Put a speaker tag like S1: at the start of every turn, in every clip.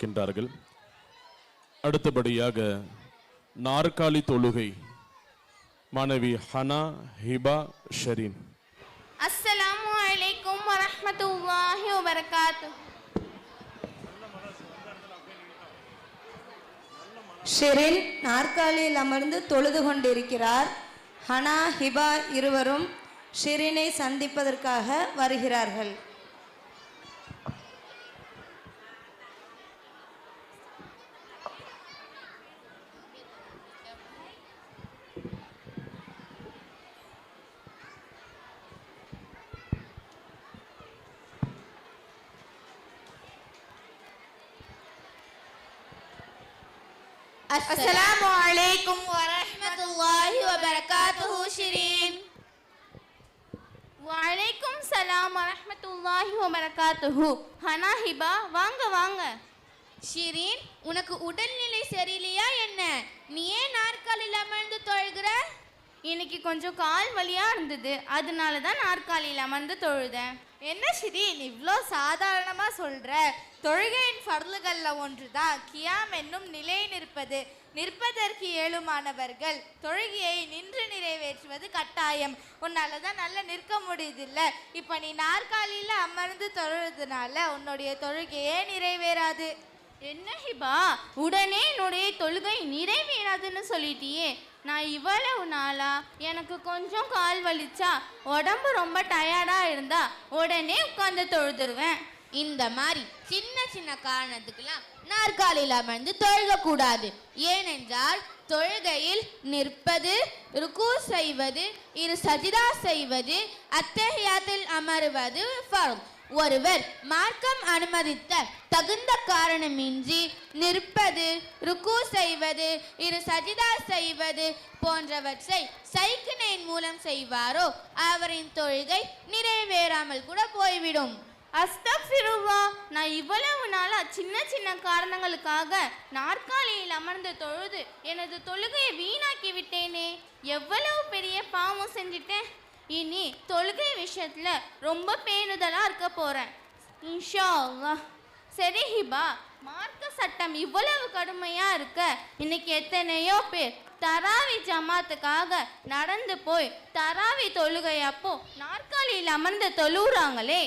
S1: இருக்கின்றார்கள். அடுத்தபடியாக நாற்காலி தொழுகை மாணவி ஹனா ஹிபா ஷரீன்.
S2: அஸ்ஸலாமு அலைக்கும் வரஹ்மத்துல்லாஹி வபரகாத்துஹு.
S3: ஷெரின் நாற்காலியில் அமர்ந்து தொழுது கொண்டிருக்கிறார். ஹனா ஹிபா இருவரும் ஷெரினை சந்திப்பதற்காக வருகிறார்கள்.
S2: அஸ்ஸலாமு அலைக்கும் வரஹ்மத்துல்லாஹி வபரகாத்துஹு ஷிரீன். வலைக்கும் சலாம் வரஹ்மத்துல்லாஹி வபரகாத்துஹு. ஹனா ஹிபா வாங்க வாங்க.
S4: ஷிரீன் உனக்கு உடல்நிலை சரியில்லையா என்ன? நீ ஏன் நாற்காலியில் அமர்ந்து தொழுகிற?
S2: இன்னைக்கு கொஞ்சம் கால் வலியாக இருந்தது. அதனால தான் நாற்காலியில் அமர்ந்து தொழுதேன்.
S5: என்ன ஷிரீன் இவ்வளோ சாதாரணமாக சொல்கிற தொழுகையின் ஃபர்லுகளில் ஒன்று தான் கியாம் என்னும் நிலை நிற்பது. நிற்பதற்கு ஏழுமானவர்கள். தொழுகையை நின்று நிறைவேற்றுவது கட்டாயம். உன்னால் தான் நல்லா நிற்க முடியுதில்ல. இப்போ நீ நாற்காலியில் அமர்ந்து தொழுறதுனால உன்னுடைய தொழுகையே நிறைவேறாது.
S2: என்ன ஹிபா உடனே என்னுடைய தொழுகை நிறைவேறாதுன்னு சொல்லிட்டியே. நான் இவ்வளவு நாளா எனக்கு கொஞ்சம் கால் வலிச்சா உடம்பு ரொம்ப டயர்டாக இருந்தா உடனே உட்காந்து தொழுதுருவேன்.
S4: இந்த மாதிரி சின்ன சின்ன காரணத்துக்கெல்லாம் நாற்காலியில் அமர்ந்து தொழுகக்கூடாது. ஏனென்றால் தொழுகையில் நிற்பது ருக்கு செய்வது இரு சஜிதா செய்வது அத்தகையாத்தில் அமருவது ஒருவர் மார்க்கம் அனுமதித்த தகுந்த காரணமின்றி நிற்பது ருக்கு செய்வது இரு சஜிதா செய்வது போன்றவற்றை சைக்கிணையின் மூலம் செய்வாரோ அவரின் தொழுகை நிறைவேறாமல் கூட போய்விடும்.
S2: அஸ்தபிருவா நான் இவ்வளவு நாளாக சின்ன சின்ன காரணங்களுக்காக நாற்காலியில் அமர்ந்து தொழுது எனது தொழுகையை வீணாக்கி விட்டேனே எவ்வளவு பெரிய பாவம் செஞ்சிட்டேன். இனி தொழுகை விஷயத்தில் ரொம்ப பேணுதலாக இருக்க போகிறேன் இன்ஷா அல்லாஹ். சரி ஹிபா. மார்க்க சட்டம் இவ்வளவு கடுமையா இருக்க? இன்னைக்கு எத்தனையோ பேர் தராவி ஜமாத்துக்காக நடந்து போய் தராவி தொழுகை அப்போ நாற்காலியில் அமர்ந்து தொழுகிறாங்களே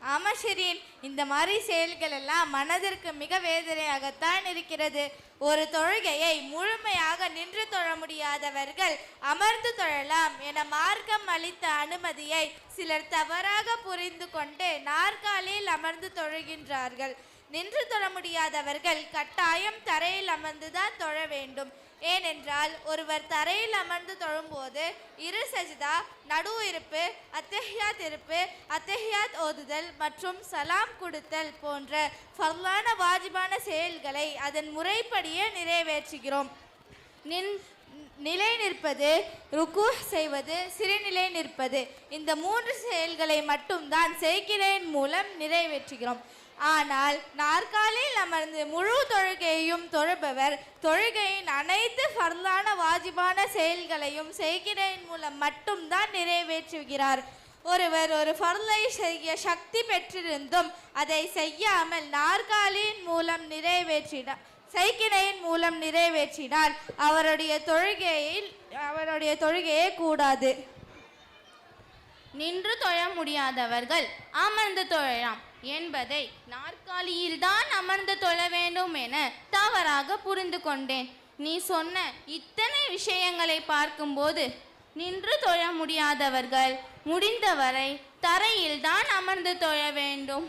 S5: ஆமாம் ஷெரீன் இந்த மாதிரி செயல்கள் எல்லாம் மனதிற்கு மிக வேதனையாகத்தான் இருக்கிறது. ஒரு தொழுகையை முழுமையாக நின்று தொழ முடியாதவர்கள் அமர்ந்து தொழலாம் என மார்க்கம் அளித்த அனுமதியை சிலர் தவறாக புரிந்து கொண்டு நாற்காலியில் அமர்ந்து தொழுகின்றார்கள். நின்று தொழ முடியாதவர்கள் கட்டாயம் தரையில் அமர்ந்துதான் தொழ வேண்டும். ஏனென்றால் ஒருவர் தரையில் அமர்ந்து தொழும்போது இரு சஜிதா நடு இருப்பு அத்தஹியாத் இருப்பு அத்தஹியாத் ஓதுதல் மற்றும் சலாம் கொடுத்தல் போன்ற ஃபர்லான வாஜிபான செயல்களை அதன் முறைப்படியே நிறைவேற்றுகிறோம். நின் நிலை நிற்பது ருக்கு செய்வது சிறுநிலை நிற்பது. இந்த மூன்று செயல்களை மட்டும்தான் செய்கிறேன் மூலம் நிறைவேற்றுகிறோம். ஆனால் நாற்காலியில் அமர்ந்து முழு தொழுகையையும் தொழுபவர். தொழுகையின் அனைத்து ஃபர்லான வாஜிபான செயல்களையும் செய்கிறையின் மூலம் மட்டும்தான் நிறைவேற்றுகிறார். ஒருவர் ஒரு ஃபர்லை செய்ய சக்தி பெற்றிருந்தும் அதை செய்யாமல் நாற்காலியின் மூலம் நிறைவேற்றினார் சைக்கிணையின் மூலம் நிறைவேற்றினால் அவருடைய தொழுகையில் அவருடைய தொழுகையே கூடாது.
S2: நின்று தொழ முடியாதவர்கள் அமர்ந்து தொழலாம். என்பதை நாற்காலியில் தான் அமர்ந்து தொழ வேண்டும் என தவறாக புரிந்து கொண்டேன். நீ சொன்ன இத்தனை விஷயங்களை பார்க்கும்போது நின்று தொழ முடியாதவர்கள் முடிந்தவரை தரையில் தான் அமர்ந்து தொழ வேண்டும்.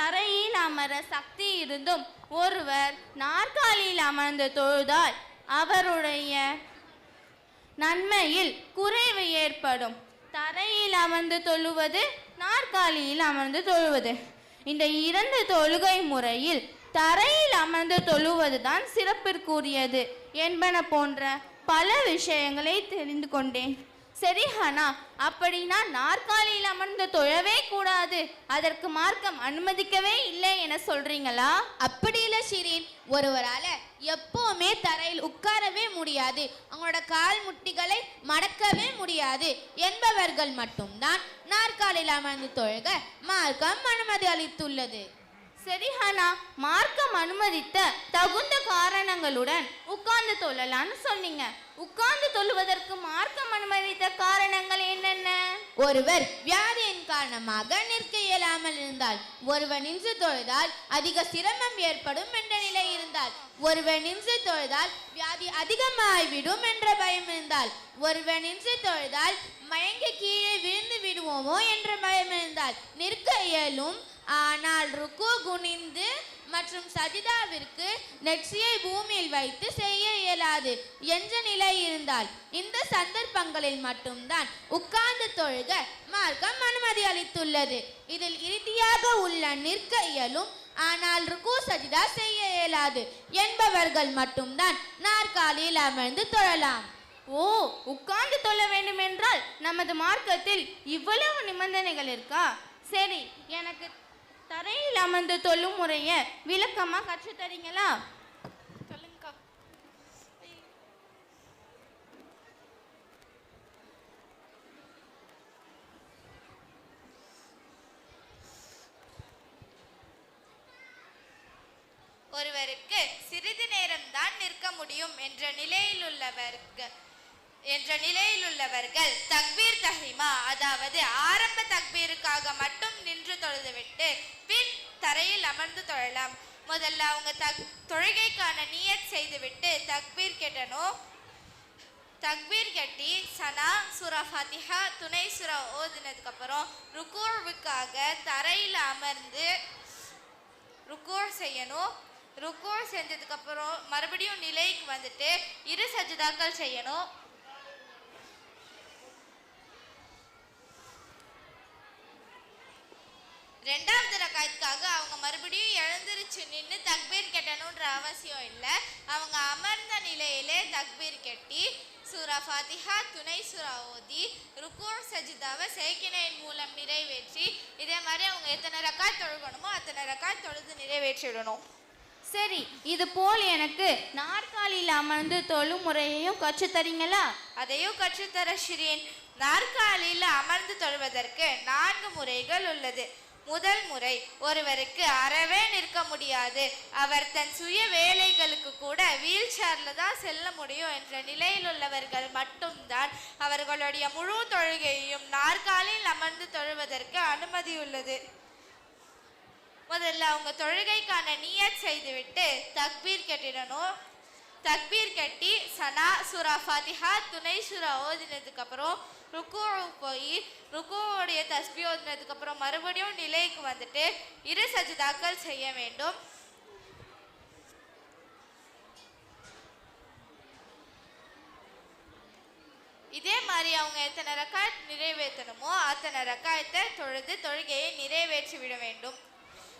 S2: தரையில் அமர சக்தி இருந்தும் ஒருவர் நாற்காலியில் அமர்ந்து தொழுதால் அவருடைய நன்மையில் குறைவு ஏற்படும். தரையில் அமர்ந்து தொழுவது நாற்காலியில் அமர்ந்து தொழுவது. இந்த இரண்டு தொழுகை முறையில் தரையில் அமர்ந்து தொழுவதுதான் சிறப்பிற்குரியது என்பன போன்ற பல விஷயங்களை தெரிந்து கொண்டேன். சரி ஹனா அப்படின்னா நாற்காலியில் அமர்ந்து தொழவே கூடாது. அதற்கு மார்க்கம் அனுமதிக்கவே இல்லை என சொல்றீங்களா?
S4: அப்படி இல்லை ஷிரீன். ஒருவரால எப்பவுமே தரையில் உட்காரவே முடியாது. அவங்களோட கால் முட்டிகளை மடக்கவே முடியாது. என்பவர்கள் மட்டும்தான் நாற்காலியில் அமர்ந்து தொழுக மார்க்கம் அனுமதி அளித்துள்ளது.
S2: சரிஹானா மார்க்கம் அனுமதித்த தகுந்த காரணங்களுடன் உட்கார்ந்து தொழலான்னு சொன்னீங்க. உட்கார்ந்து தொழுவதற்கு மார்க்கம் அனுமதித்த காரணங்கள் என்னென்ன?
S4: ஒருவர் வியாதியின் காரணமாக நிற்க இயலாமல் இருந்தால் ஒருவர் நின்று தொழுதால் அதிக சிரமம் ஏற்படும் என்ற நிலை இருந்தால் ஒருவர் நின்று தொழுதால் வியாதி அதிகமாகிவிடும் என்ற பயம் இருந்தால் ஒருவர் நின்று தொழுதால் மயங்கி கீழே விழுந்து விடுவோமோ என்ற பயம் இருந்தால் நிற்க இயலும் ஆனால் ருக்கு குனிந்து மற்றும் சஜிதாவிற்கு நெற்றியை பூமியில் வைத்து செய்ய இயலாது என்ற நிலை இருந்தால் இந்த சந்தர்ப்பங்களில் மட்டும்தான் உட்கார்ந்து தொழுக மார்க்கம் அனுமதி அளித்துள்ளது. இதில் இறுதியாக உள்ள நிற்க இயலும் ஆனால் ருக்கு சஜிதா செய்ய இயலாது என்பவர்கள் மட்டும்தான் நாற்காலியில் அமர்ந்து தொழலாம்.
S2: ஓ உட்கார்ந்து தொழ வேண்டும் என்றால் நமது மார்க்கத்தில் இவ்வளவு நிபந்தனைகள் இருக்கா? சரி எனக்கு தரையில் அமர்ந்து தொழும் முறைய விளக்கமா கற்று தரீங்களா?
S5: சொல்லுங்கக்கா. ஒருவருக்கு சிறிது நேரம்தான் நிற்க முடியும் என்ற நிலையில் உள்ளவருக்கு என்ற நிலையில் உள்ளவர்கள் தக்பீர் தஹிமா அதாவது ஆரம்ப தக்பீருக்காக மட்டும் நின்று தொழுதுவிட்டு பின் தரையில் அமர்ந்து தொழலாம். முதல்ல அவங்க தக் தொழுகைக்கான நீயத் செய்துவிட்டு தக்பீர் கெட்டணும் தக்பீர் கட்டி சனா சுரா ஃபாத்திஹா துணை சுரா ஓதுனதுக்கப்புறம் ருக்கூர்வுக்காக தரையில் அமர்ந்து ருக்கூர் செய்யணும். ருக்கூர் செஞ்சதுக்கப்புறம் மறுபடியும் நிலைக்கு வந்துட்டு இரு சஜிதாக்கள் செய்யணும். ரெண்டாவது ரகாயத்துக்காக அவங்க மறுபடியும் எழுந்திருச்சு நின்று தக்பீர் கட்டணுன்ற அவசியம் இல்லை. அவங்க அமர்ந்த நிலையிலே தக்பீர் கட்டி சூரா ஃபாத்திஹா துணை சூரா ஓதி ருக்கூர் சஜிதாவை சேக்கினையின் மூலம் நிறைவேற்றி இதே மாதிரி அவங்க எத்தனை ரக்காய் தொழுகணுமோ அத்தனை ரக்காய் தொழுது நிறைவேற்றிடணும்.
S2: சரி இது போல் எனக்கு நாற்காலியில் அமர்ந்து தொழும் முறையையும் கற்றுத் தரீங்களா?
S5: அதையும் கற்றுத்தர ஷிரீன். நாற்காலியில் அமர்ந்து தொழுவதற்கு நான்கு முறைகள் உள்ளது. முதல் முறை ஒருவருக்கு அறவே நிற்க முடியாது. அவர் தன் சுய வேலைகளுக்கு கூட வீல் சேர்ல தான் செல்ல முடியும் என்ற நிலையில் உள்ளவர்கள் மட்டும்தான் அவர்களுடைய முழு தொழுகையையும் நாற்காலில் அமர்ந்து தொழுவதற்கு அனுமதி உள்ளது. முதல்ல அவங்க தொழுகைக்கான நீயத் செய்துவிட்டு தக்பீர் கட்டிடணும். தக்பீர் கட்டி சனா சுரா ஃபாத்திஹா துணை சுரா ஓதினதுக்கப்புறம் ருக்கோவுக்கு போய் ருக்குவோடைய தஸ்பி ஓதினதுக்கு மறுபடியும் நிலைக்கு வந்துட்டு இரு சஜிதாக்கள் செய்ய வேண்டும். இதே மாதிரி அவங்க எத்தனை ரக்காயத் நிறைவேற்றணுமோ அத்தனை ரக்காயத்தை தொழுது தொழுகையை நிறைவேற்றி விட வேண்டும்.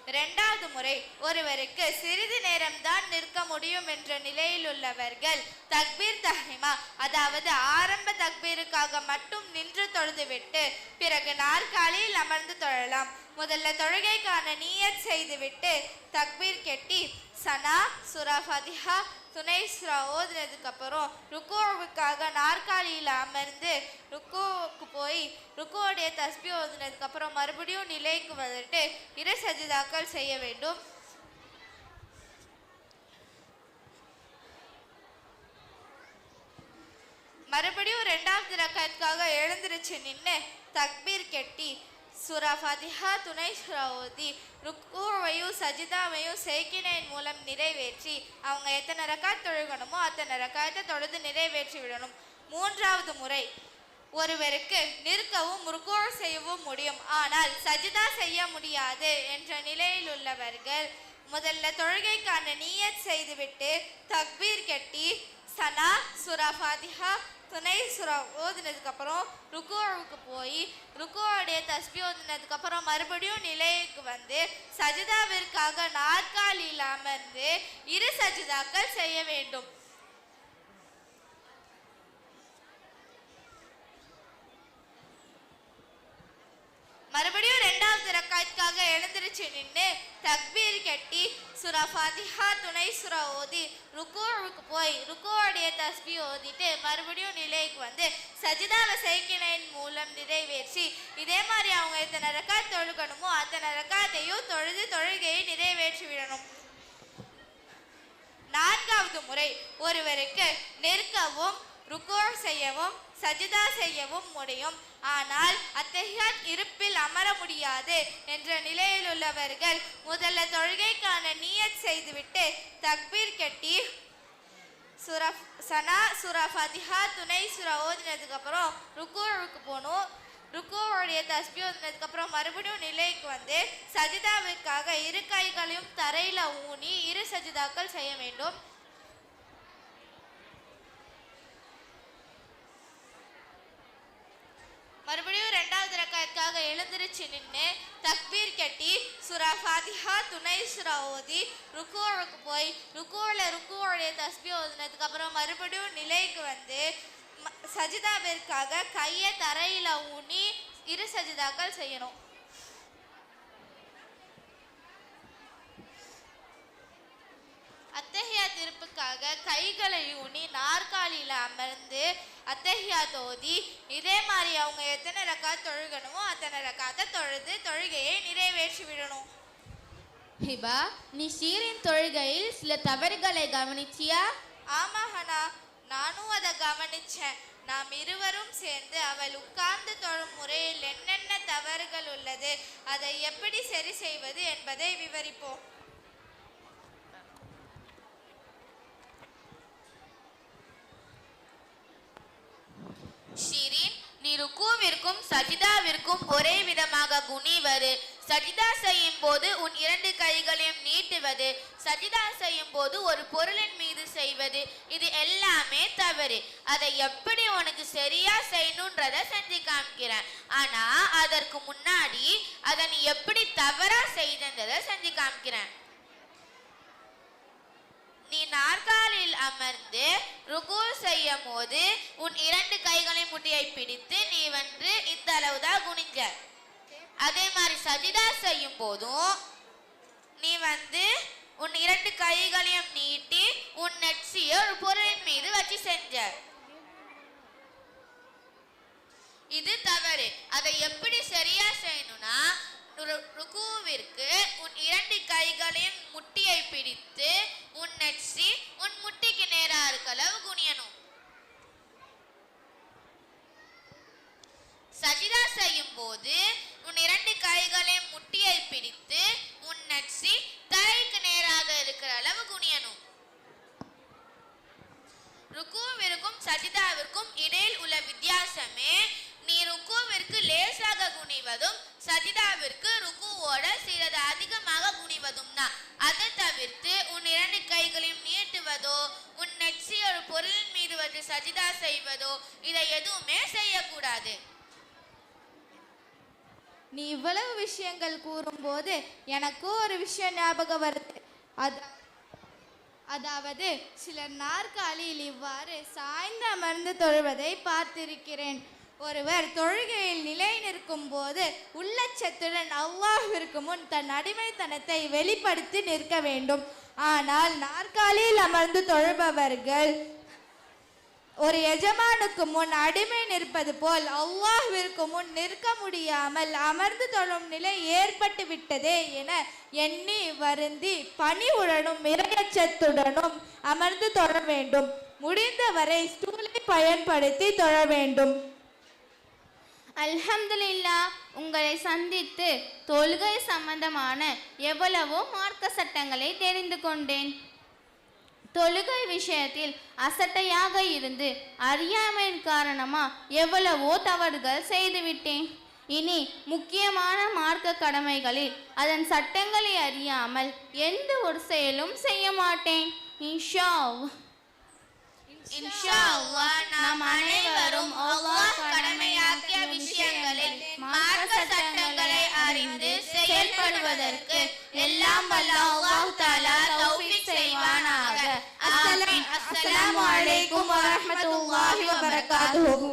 S5: இரண்டாவது முறை ஒருவருக்கு சிறிது நேரம்தான் நிற்க முடியும் என்ற நிலையில் உள்ளவர்கள் தக்பீர் தஹிமா அதாவது ஆரம்ப தக்பீருக்காக மட்டும் நின்று தொழுதுவிட்டு பிறகு நாற்காலியில் அமர்ந்து தொழலாம். முதல்ல தொழுகைக்கான நீயத் செய்துவிட்டு தக்பீர் கெட்டி சனா சுரா ஃபதிஹா துணை சுரா ஓதுனதுக்கு அப்புறம் நாற்காலியில் அமர்ந்து ருக்கோவுக்கு போய் ருக்கோவுடைய தஸ்பி ஓதுனதுக்கு அப்புறம் மறுபடியும் நிலைக்கு வந்துட்டு இரு சஜிதாக்கள் செய்ய வேண்டும். மறுபடியும் ரெண்டாவது ரக்காயத்துக்காக எழுந்திருச்சு நின்று தக்பீர் கெட்டி சூரா ஃபாத்திஹா துணை சுரா ஓதி ருக்குவையும் சஜிதாவையும் செய்கினையின் மூலம் நிறைவேற்றி அவங்க எத்தனை ரக்காத் தொழுகணுமோ அத்தனை ரக்காயத்தை தொழுது நிறைவேற்றி விடணும். மூன்றாவது முறை. ஒருவருக்கு நிற்கவும் ருக்கோ செய்யவும் முடியும். ஆனால் சஜிதா செய்ய முடியாது என்ற நிலையில் உள்ளவர்கள் முதல்ல தொழுகைக்கான நீயத் செய்துவிட்டு தக்பீர் கட்டி சனா சுரா ஃபாத்திஹா துணை சுரா ஓதுனதுக்கு அப்புறம் போய் ருக்குவோடைய தஸ்பி ஓதுனதுக்கு அப்புறம் மறுபடியும் நிலைக்கு வந்து சஜிதாவிற்காக நாற்காலியில் அமர்ந்து இரு சஜிதாக்கள் செய்ய வேண்டும் மறுபடியும் ரெண்டாவது ரக்காயத்துக்காக எழுந்திருச்சு நின்று தக்பீர் கட்டி சுரா ஃபாத்திஹா துணை சுரா ஓதி ருக்கோவுக்கு போய் ருக்கோவுடைய தஸ்பி ஓதிட்டு மறுபடியும் நிலைக்கு வந்து சஜிதாவை செய்கினையின் மூலம் நிறைவேற்றி இதே மாதிரி அவங்க எத்தனை ரக்கா தொழுகணுமோ அத்தனை ரக்காத்தையும் தொழுது தொழுகையை நிறைவேற்றி விடணும் நான்காவது முறை ஒருவருக்கு நிற்கவும் ருக்கோ செய்யவும் சஜிதா செய்யவும் முடியும். ஆனால் அத்தஹியாத் இருப்பில் அமர முடியாது என்ற நிலையில் உள்ளவர்கள் முதல்ல தொழுகைக்கான நீயத் செய்துவிட்டு தக்பீர் கட்டி சுரா சனா சுரா ஃபதிஹா துணை சுரா ஓதினதுக்கு அப்புறம் போகணும். ருக்குவோடைய தஸ்பி ஓதினதுக்கு அப்புறம் மறுபடியும் நிலைக்கு வந்து சஜிதாவிற்காக இரு கைகளையும் தரையில் ஊனி இரு சஜிதாக்கள் செய்ய வேண்டும். மறுபடியும் ரெண்டாவது ரக்காயத்துக்காக எழுந்திருச்சு நின்று தக்பீர் கட்டி சுரா ஃபாத்திஹா துணை சுரா ஓதி ருக்குவுக்கு போய் ருக்குவில் ருக்குவோடைய தஸ்பி ஓதுனதுக்கப்புறம் மறுபடியும் நிலைக்கு வந்து ம- சஜிதாவிற்காக கையை தரையில் ஊனி இரு சஜிதாக்கள் செய்யணும். அத்தகைய திருப்புக்காக கைகளை ஊனி நாற்காலியில் அமர்ந்து அத்தஹியா தோதி இதே மாதிரி அவங்க எத்தனை ரக்காத் தொழுகணுமோ அத்தனை ரக்காத்தை தொழுது தொழுகையை நிறைவேற்றி விடணும்.
S4: ஹிபா நீ ஷீரின் தொழுகையில் சில தவறுகளை கவனிச்சியா?
S5: ஆமா ஹனா நானும் அதை கவனிச்சேன். நாம் இருவரும் சேர்ந்து அவள் உட்கார்ந்து தொழும் முறையில் என்னென்ன தவறுகள் உள்ளது அதை எப்படி சரி செய்வது என்பதை விவரிப்போம்
S4: ஷீரின் நீ ருக்குவிற்கும் சஜிதாவிற்கும் ஒரே விதமாக குனிவது. சஜிதா செய்யும் போது உன் இரண்டு கைகளையும் நீட்டுவது. சஜிதா செய்யும் போது ஒரு பொருளின் மீது செய்வது. இது எல்லாமே தவறு. அதை எப்படி உனக்கு சரியா செய்யணுன்றத செஞ்சு காமிக்கிறேன். ஆனா அதற்கு முன்னாடி அதை நீ எப்படி தவறா செய்தன்றத செஞ்சு காமிக்கிறேன். நாற்காலில் அமர்ந்து ருக்கு செய்யும் போது உன் இரண்டு கைகளை முட்டியை பிடித்து நீ வந்து இந்த அளவுதான் குனிஞ்ச அதே மாதிரி சஜிதா செய்யும் போதும் நீ வந்து உன் இரண்டு கைகளையும் நீட்டி உன் நெற்றியை ஒரு பொருளின் மீது வச்சு செஞ்ச. இது தவறு. அதை எப்படி சரியா செய்யணும்னா ருக்குவிற்கு உன் இரண்டு கைகளின் முட்டியை பிடித்து உன் நெற்றி உன் முட்டிக்கு நேராக இருக்கலாம் குனியணும். சஜிதா செய்யும் போது உன் இரண்டு கைகளின் முட்டியை பிடித்து உன் நெற்றி தலைக்கு நேராக இருக்கிற அளவு குனியணும். ருக்குவிற்கும் சஜிதாவிற்கும் இடையில் உள்ள வித்தியாசமே நீ ருக்குவிற்கு லேசாக குனிவதும் சஜிதாவிற்கு ருக்குவோட சிறிது அதிகமாக குனிவதும் தான் அதை தவிர்த்து உன் இரண்டு கைகளையும் நீட்டுவதோ உன் நெற்றி ஒரு பொருளின் மீது வந்து சஜிதா செய்வதோ இதை எதுவுமே செய்யக்கூடாது.
S5: நீ இவ்வளவு விஷயங்கள் கூறும்போது எனக்கு ஒரு விஷயம் ஞாபகம் வருது. அது அதாவது சிலர் நாற்காலியில் இவ்வாறு சாய்ந்து அமர்ந்து தொழுவதை பார்த்திருக்கிறேன். ஒருவர் தொழுகையில் நிலை நிற்கும் போது உள்ளச்சத்துடன் அவ்வாவிற்கு முன் தன் அடிமைத்தனத்தை வெளிப்படுத்தி நிற்க வேண்டும். ஆனால் நாற்காலியில் அமர்ந்து தொழுபவர்கள் ஒரு எஜமானுக்கு முன் அடிமை நிற்பது போல் அவ்வாவிற்கு முன் நிற்க முடியாமல் அமர்ந்து தொழும் நிலை ஏற்பட்டு விட்டதே என எண்ணி வருந்தி பணிவுடனும் இரையச்சத்துடனும் அமர்ந்து தொழ வேண்டும். முடிந்தவரை ஸ்டூலை பயன்படுத்தி தொழ வேண்டும்.
S2: அல்ஹம்துலில்லா உங்களை சந்தித்து தொழுகை சம்பந்தமான எவ்வளவோ மார்க்க சட்டங்களை தெரிந்து கொண்டேன். தொழுகை விஷயத்தில் அசட்டையாக இருந்து அறியாமையின் காரணமா எவ்வளவோ தவறுகள் செய்துவிட்டேன். இனி முக்கியமான மார்க்க கடமைகளில் அதன் சட்டங்களை அறியாமல் எந்த ஒரு செயலும் செய்ய மாட்டேன். இன்ஷா அல்லாஹ்.
S4: இன்ஷா நாம் அனைவரும் அல்லாஹ் கடமையாக்கிய விஷயங்களில் மார்க்க சட்டங்களை அறிந்து செயல்படுவதற்கு எல்லாம் வல்ல அல்லாஹ் தஆலா தௌஃபீக் செய்வானாக அஸ்ஸலாமு அலைக்கும் வரஹ்மத்துல்லாஹி வபரகாத்துஹு